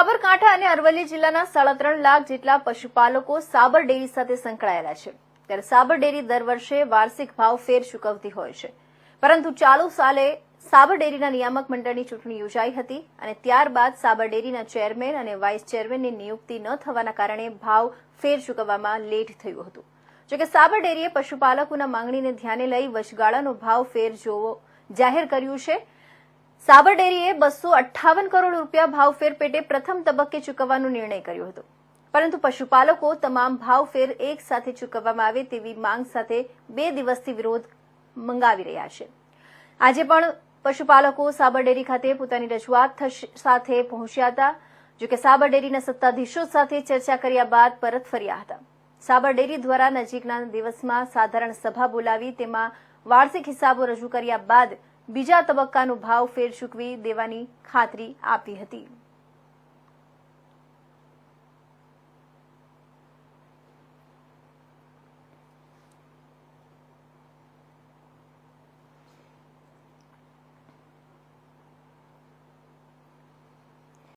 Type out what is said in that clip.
સાબરકાંઠા અને અરવલ્લી જિલ્લાના સાડા ત્રણ લાખ જેટલા પશુપાલકો સાબર ડેરી સાથે સંકળાયેલા છે. ત્યારે સાબર ડેરી દર વર્ષે વાર્ષિક ભાવ ફેર ચૂકવતી હોય છે. પરંતુ ચાલુ સાલે સાબર ડેરીના નિયામક મંડળની ચૂંટણી યોજાઈ હતી અને ત્યારબાદ સાબર ડેરીના ચેરમેન અને વાઇસ ચેરમેનની નિયુક્તિ ન થવાના કારણે ભાવ ફેર ચૂકવવામાં લેટ થયું હતું. જોકે સાબર ડેરીએ પશુપાલકોના માંગણીને ધ્યાને લઈ વચગાળાનો ભાવ ફેર જોવો જાહેર કર્યું છે. સાબર ડેરીએ બસો અઠ્ઠાવન કરોડ રૂપિયા ભાવફેર પેટે પ્રથમ તબક્કે ચૂકવવાનો નિર્ણય કર્યો હતો. પરંતુ પશુપાલકો તમામ ભાવફેર એક સાથે ચૂકવવામાં આવે તેવી માંગ સાથે બે દિવસથી વિરોધ મંગાવી રહ્યા છે. આજે પણ પશુપાલકો સાબર ડેરી ખાતે પોતાની રજૂઆત સાથે પહોંચ્યા હતા, જોકે સાબર ડેરીના સત્તાધીશો સાથે ચર્ચા કર્યા બાદ પરત ફર્યા હતા. સાબર ડેરી દ્વારા નજીકના દિવસમાં સાધારણ સભા બોલાવી તેમાં વાર્ષિક હિસાબો રજૂ કર્યા બાદ બીજા તબક્કાનો ભાવ ફેર ચૂકવી દેવાની ખાતરી આપી હતી.